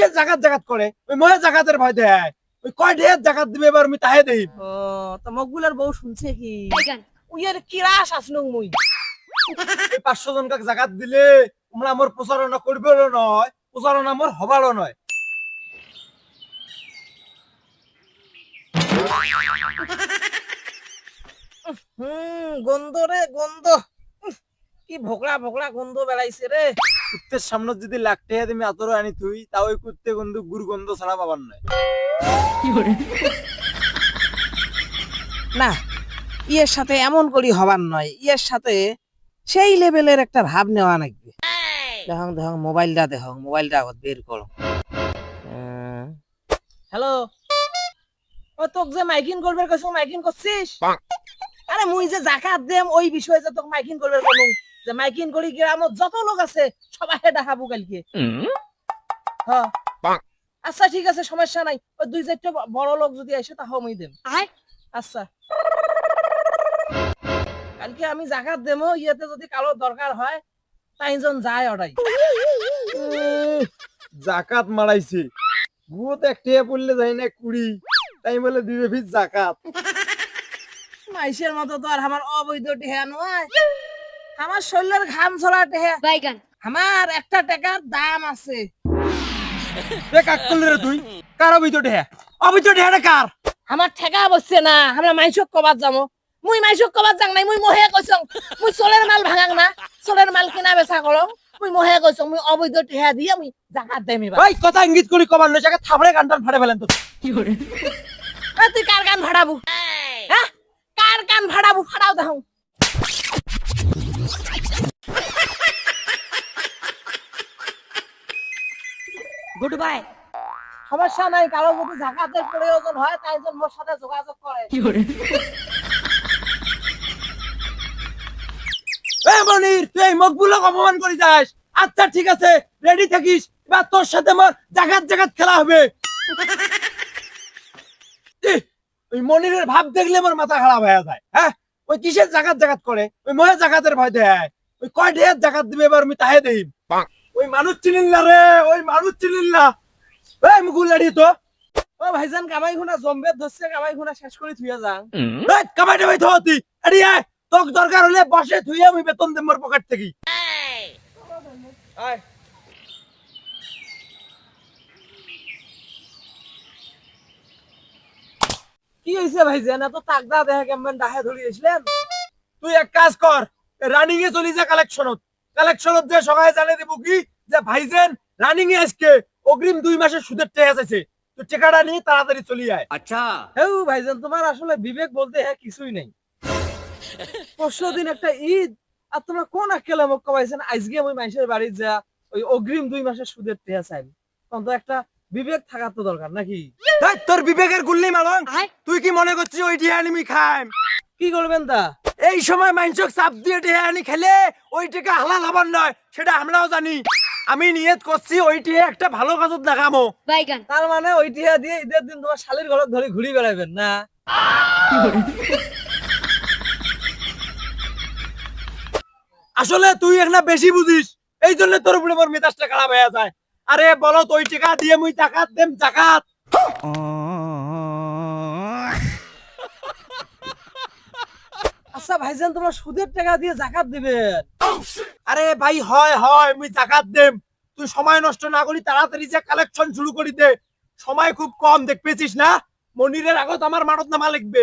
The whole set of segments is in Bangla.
কিসের জাগাত জাগাত করে ওই মহে জাগাতের ভয় দেয় ওই কয় ঢের জাগাত দিবে এবার আমি তাহে দেই। ও তো মকবুলের বউ শুনছে কি? বাইগান উইয়ের কিরাস আসনু মুই? পাঁচশো জন কাক জাগাত দিলে তোমরা আমার প্রচারণা করবে নয় প্রচারণা আমার হবারও নয়। হুম গন্ধ রে গন্ধ। কি ভোকড়া ভোকড়া গন্ধ বেড়াইছে রে। কুত্তের সামনে যদি লাগতে হয় তুমি আতরও আনি তুই তাও ওই কুত্তে গন্ধ গুর গন্ধ ছাড়া পাবার নয়। না ইয়ের সাথে এমন করি হবার নয়। ইয়ের সাথে সেই লেভেলের একটা ভাব নেওয়া লাগবে দেখং দেখং মোবাইলটা দেখং মোবাইলটা আগত বের করো। হ্যালো? ও তোক যে মাইকিং করবে কইছো মাইকিং করছিস? আরে মুই যে জাকাত দেম ওই বিষয়ে যে তোক মাইকিং করবে কোন যে মাইকিং করি গ্রামত যত লোক আছে সবাই দেখাবো কালকে। হ্যাঁ আচ্ছা ঠিক আছে সমস্যা নাই। ওই দুই চারটা বড় লোক যদি আসে তাহলে মুই দেম। আয়। আচ্ছা। কালকে আমি জাকাত দেবো ইয়েতে যদি কারও দরকার হয় তাইজন যায় উহ, জাকাত মারাইছে। গুয়োতে একটিয়া পড়লে যাই না কুড়ি তাই বলে দিবে ফির জাকাত। মাইসের মতো তো আর আমার অবৈধ টেহা নয়। আমার শরীরের ঘাম ছড়া টেহা। বাইগান। আমার একটা টাকার দাম আছে। এ কাক করলে রে তুই? কার অবৈধ ঢেয়া অবৈধ ঢেয়াটা কার? আমার ঠেকা বসছে না। আমরা মাইসক কবাত যাব মুই মাইসক কবাত যাং নাই মুই মহে কইছং মুই চলের মাল ভাঙাং না। চলের মাল কিনা বেচা করং মুই মহে কইছং মুই অবৈধ টেহা দিয়ে আমি জাকাত দেম ভাই কথা ইঙ্গিত করি কবার নয় জায়গা থাবড়ে গানটান ফাড়ে ফেলেন তো এ, তুই কার কান ভাড়াবু? কার কান ভাড়াবু ফাড়াও দাও। Good bye. সমস্যা নাই কারও যদি জাকাতের প্রয়োজন হয় তাই জন্য মোর সাথে যোগাযোগ করে। এ মনির তুই এই মকবুলক অপমান করে যাস। আচ্ছা ঠিক আছে রেডি থাকিস। এবার তোর সাথে আমার জাগাত জাগাত খেলা হবে। ওই মনিরের ভাব দেখলে আমার মাথা খারাপ হয়ে যায় হ্যাঁ? ওই কিসের জাগাত জাগাত করে? ওই মহে জাগাতের ভয় দেয়। ওই কয় ঢের জাগাত দিবে এবার আমি তাহে দেই। ওই মানুষ চিনিল না রে ওই মানুষ চিনিল না। এই মুকুল লাড়ি তো। ও ভাইজান কামাই খুনা জম্বে ধরছে কামাই খুনা শেষ করে থুইয়া যাং এই কামাইটা ভাই ধোতি আরে আয় তোক দরকার হলে বসে তুই আমি বেতন দেব মোর পকেট থেকে। আয়। কি হইছে ভাইজান এত তাকদা দেখে কেমন ডাহে ধরি আসলেন? তুই এক কাজ কর রানিং এ চলি যা কালেকশনত কালেকশনত যে সকালে জানিয়ে দেবো কি? যে ভাইজেন রানিং এ আজকে অগ্রিম দুই মাসের সুদের টেয়াস আছে। তুই টেকাটা নিয়ে তাড়াতাড়ি চলি আয়। হেউ ভাইজান তোমার আসলে বিবেক বলতে হ্যাঁ কিছুই নেই। পরশু দিন একটা ঈদ আর তোমরা কোন আকেলে মোক কবাইছেন আজকে আমি মানুষের বাড়ি যা ওই অগ্রিম দুই মাসের সুদের টেহা চাই তখন তো একটা বিবেক থাকার তো দরকার নাকি? তোর বিবেকের গুল্লি মালং। তুই কি মনে করছিস ওই আনি খাইম? কি করবেন তা? এই সময় মাইনচক চাপ দিয়ে আনি খেলে ওই টিকা হালাল হবার নয় সেটা আমরাও জানি। আমি নিয়ত করছি ওই টিয়া একটা ভালো কাজত দেখামো। বাইগান। তার মানে ওই টিহা দিয়ে ঈদের দিন তোমার শালির ঘর ধরে ঘুরি বেড়াবেন না? আসলে তুই একটা বেশি বুঝিস এই জন্য তোর উপরে মোর মেজাজটা খারাপ হয়ে যায়। আরে বলো তুই টাকা দিয়ে মুই জাকাত দেম জাকাত। আচ্ছা ভাইজান তোমরা সুদের টাকা দিয়ে জাকাত দিবেন আরে ভাই হয় হয় মুই জাকাত দেম। তুই সময় নষ্ট না করি তাড়াতাড়ি যে কালেকশন শুরু করি দে। সময় খুব কম দেখ পেয়েছিস না? মনিরের আগত আমার মানত নামা লিখবে।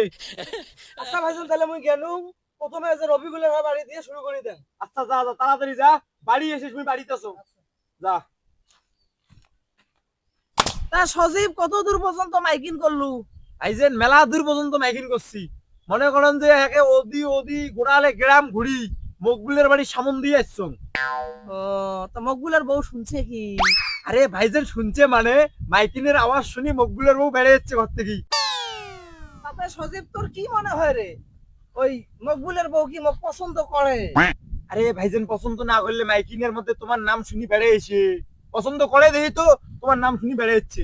আচ্ছা ভাইজান তাহলে মুই গেলুম। প্রথমে যে রবিগুলের বাড়ি দিয়ে শুরু করে দেন। আচ্ছা যা যা তাড়াতাড়ি যা। বাড়ি এসিস মুই বাড়িতে আছো। যা। তা সজীব কত দূর পর্যন্ত মাইকিং করলু? আইজেন মেলা দূর পর্যন্ত মাইকিং করছি। মনে করেন যে একে ওদি ওদি গোড়ালে গ্রাম ঘুরি মকবুলের বাড়ি সামন দিয়ে আসছ। ও তা মকবুলের বউ শুনছে কি? আরে ভাইজান শুনছে মানে মাইকিনের আওয়াজ শুনি মকবুলের বউ বেড়ে যাচ্ছে ঘর থেকে। তাতে সজীব তোর কি মনে হয় রে? ওই মকবুলের বউ কি মোক পছন্দ করে? আরে ভাইজান পছন্দ না করলে মাইকিনের মধ্যে তোমার নাম শুনি বেড়ে এসে। পছন্দ করে দেখি তো তোমার নাম শুনি বেড়ে যাচ্ছে।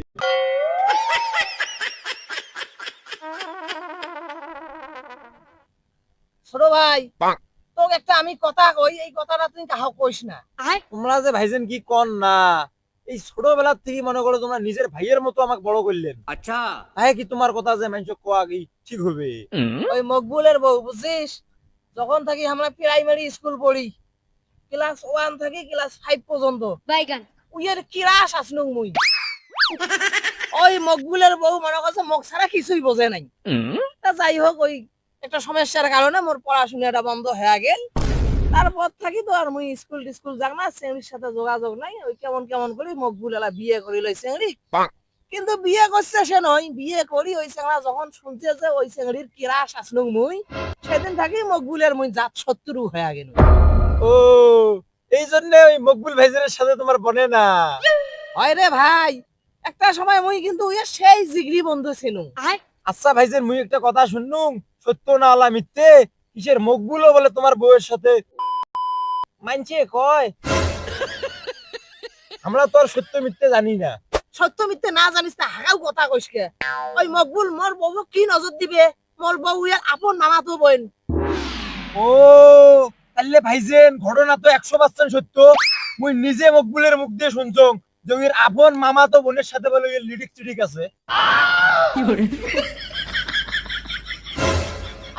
ছোট ভাই একটা আমি কথা কই এই কথাটা তুমি কইস না। তোমরা যে ভাইজেন কি কন না এই ছোটবেলার থেকে মনে করো তোমরা নিজের ভাইয়ের মতো আমাকে বড় করলেন। আচ্ছা। হ্যাঁ কি তোমার কথা যে মানুষ কোয়া কি ঠিক হবে? ওই মকবুলের বউ বুঝিস? যখন থাকি আমরা প্রাইমারি স্কুল পড়ি ক্লাস ওয়ান থাকি ক্লাস ফাইভ পর্যন্ত। উইয়ের কিরাস আসনু মুই। ওই মকবুলের বউ মনে করছে মগ ছাড়া কিছুই বোঝে নাই। তা যাই হোক ওই একটা সমস্যার কারণে মোর পড়াশোনাটা বন্ধ হয়ে গেল। তারপর থাকি তো আর মুই স্কুল টিস্কুল যাক না চেংড়ির সাথে যোগাযোগ নাই। ওই কেমন কেমন করি মকবুল এলা বিয়ে করি লই চেংড়ি। কিন্তু বিয়ে করছে সে নয় বিয়ে করি ওই চেংড়া যখন শুনছে যে ওই চেংড়ির কিরাস আসনু মুই সেদিন থাকি মকবুলের মুই জাত শত্রু হয়ে গেল। ও এই জন্য ওই মকবুল ভাইজানের সাথে তোমার বনে না। হয় রে ভাই একটা সময় মুই কিন্তু ওই সেই জিগরি বন্ধু ছিল আচ্ছা ভাইজান মুই একটা কথা শুনুম সত্য না আলা মিথ্যে? কিসের মকবুলও বলে তোমার বউয়ের সাথে? মানছে কয়? আমরা তো আর সত্য মিথ্যে জানি না। সত্য মিথ্যে না জানিস না হাগাও কথা কইসকে ওই মকবুল মোর বউ কি নজর দিবে? মোর বউ ইয়ার আপন মামা তো বোন। ও তাহলে ভাইজেন ঘটনা তো একশো পার্সেন্ট সত্য। মুই নিজে মকবুলের মুখ দিয়ে শুনছং ওর আপন মামা তো বোনের সাথে বলে লিডিক চিডিক আছে।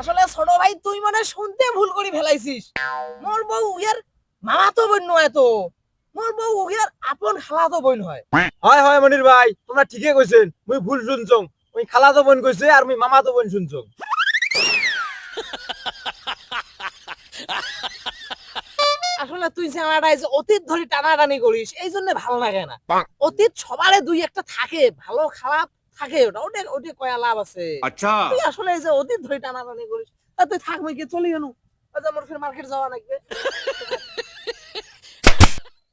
আসলে ছোট ভাই তুই মনে শুনতে ভুল করে ফেলাইছিস। মোর বউ ইয়ার মামা তো বোন নয় তো। মোর বউ ইয়ার আপন খালা তো বোন হয়। হয় হয় মনির ভাই তোমরা ঠিকই কইছেন মুই ভুল শুনছং। ওই খালা তো বোন কইছে আর মুই মামা তো বোন শুনছং। না তুই ঝামেলাটাই যে অতীত ধরে টানাটানি করিস এই জন্য ভালো লাগে না। অতীত সবারে দুই একটা থাকে ভালো খারাপ থাকে ওটা ওটা ওটা কয়া লাভ আছে। আচ্ছা। তুই আসলে এই যে অতীত ধরে টানাটানি করিস তুই থাকবি কি চলি গেল আমার মার্কেট যাওয়া লাগবে।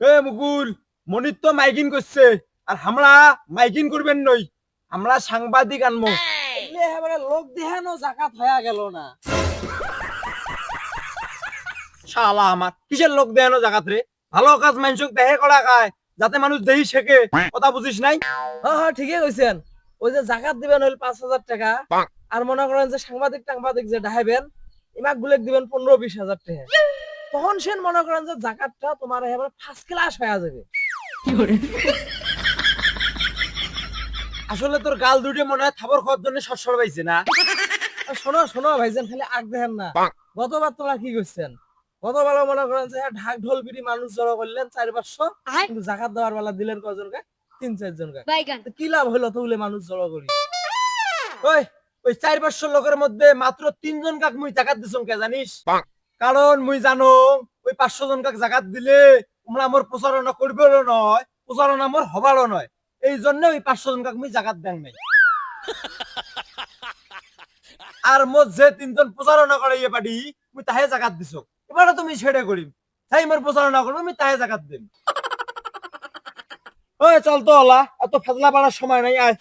এ মুকুল মনির তো মাইকিং করছে আর আমরা মাইকিং করবেন নই। আমরা সাংবাদিক আনব লোক দেহানো জাকাত হয়ে গেল না। শালা আমার। কিসের লোক দেয়ানো জাগাত রে? ভালো কাজ মানুষক দেহে করা খায় যাতে মানুষ দেহি শেখে। কথা বুঝিস নাই? হ্যাঁ হ্যাঁ ঠিকই কইছেন। ওই যে জাকাত দিবেন হইল পাঁচ হাজার টাকা। আর মনে করেন যে সাংবাদিক টাংবাদিক যে ডাহাইবেন ইমাক গুলেক দিবেন পনেরো বিশ হাজার টাকা। তখন সেন মনে করেন যে জাকাতটা তোমার এবার ফার্স্ট ক্লাস হয়ে যাবে। আসলে তোর গাল দুটো মনে হয় থাবর খাওয়ার জন্য সরসর পাইছে না? শোনো শোনো ভাইজান খালি আগ দেখেন না। গতবার তোমরা কি করছেন? গতবেলা মনে করেন যে হ্যাঁ, ঢাক ঢোল বিড়ি মানুষ জড়ো করলেন চার পাঁচশো জাকাত দেওয়ার বেলা দিলেন কজনকে? তিন চারজনকে কি লাভ হলো তুলে মানুষ জড়ো করি? ওই ওই চার পাঁচশো লোকের মধ্যে মাত্র তিনজন কাক মুই জাকাত দিছম কে জানিস? কারণ মুই জানো ওই পাঁচশো জন কাক জাকাত দিলে তোমরা আমার প্রচারণা করবেও নয় প্রচারণা আমার হবারও নয়। এই জন্য ওই পাঁচশো জন কাক মুই জাকাত দেন নাই। আর মোট যে তিনজন প্রচারণা করে ইয়ে পাটি মুই তাহে জাকাত দিছো এবারে তুমি ছেড়ে করিম তাই মোর প্রচারণা করব আমি তাই জাকাত দিম ওই চল তো ওলা। এত ফেতলা পাড়ার সময় নাই আয়।